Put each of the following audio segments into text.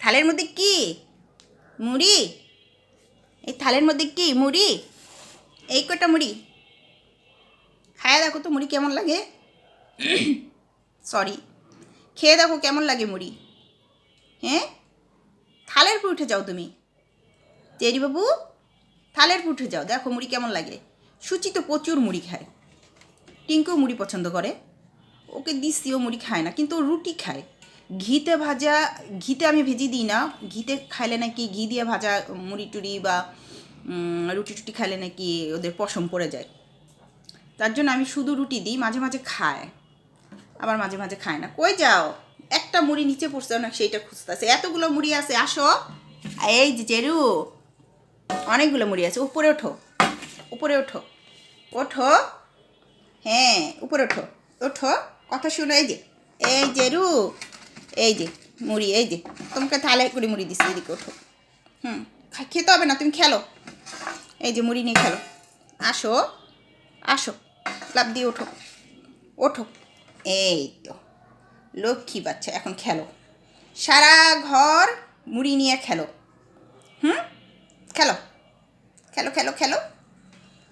থালের মধ্যে কি? মুড়ি? এই থালের মধ্যে কি? মুড়ি? এই কটা মুড়ি? খায়া দেখো তো মুড়ি কেমন লাগে। সরি। খেয়ে দেখো কেমন লাগে মুড়ি। হ্যাঁ? থালের উপর উঠে যাও তুমি। চেরি বাবু, থালের উপর উঠে যাও। দেখো মুড়ি কেমন লাগে। সুচি তো প্রচুর মুড়ি খায়। টিঙ্কু মুড়ি পছন্দ করে। ওকে দিচ্ছি, ও মুড়ি খায় না, কিন্তু রুটি খায়। ঘিতে ভাজা, ঘিতে আমি ভেজি দিই না। ঘিতে খাইলে নাকি ঘি দিয়ে ভাজা মুড়ি টুড়ি বা রুটি টুটি খাইলে নাকি ওদের পশম পড়ে যায়। তার জন্য আমি শুধু রুটি দিই, মাঝে মাঝে খায়। আবার মাঝে মাঝে খায় না। কই যাও? একটা মুড়ি নিচে পড়ছে না সেইটা খুঁজতেছে। এতগুলো মুড়ি আছে, আসো। এই যে চেরু, অনেকগুলো মুড়ি আছে। উপরে ওঠো। উপরে ওঠো। ওঠো। হ্যাঁ উপরে ওঠো। ওঠো। কথা শুনো, এই যে। এই যে রু এই যে, মুড়ি, এই যে। তোমাকে থালে করে মুড়ি দিচ্ছি এদিকে ওঠো। হুম খেতে হবে না, তুমি খেলো। এই যে মুড়ি নিয়ে খেলো। আসো আসো লাভ দিয়ে ওঠো। ওঠো। এই তো, লক্ষ্মী বাচ্চা, এখন খেলো। সারা ঘর মুড়ি নিয়ে খেলো। হুম, খেলো। খেলো খেলো খেলো।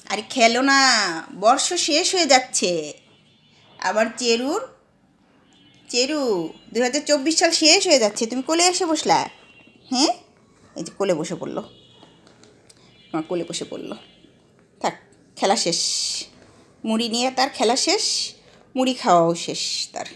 আরে খেলো না, বর্ষ শেষ হয়ে যাচ্ছে। আবার চেরুর চেরু দু হাজার চব্বিশ সাল শেষ হয়ে যাচ্ছে, তুমি কোলে এসে বসলা? হ্যাঁ? এই যে কোলে বসে পড়ল। তোমার কোলে বসে পড়ল। থাক, খেলা শেষ। মুড়ি নিয়ে তার খেলা শেষ, মুড়ি খাওয়াও শেষ তার।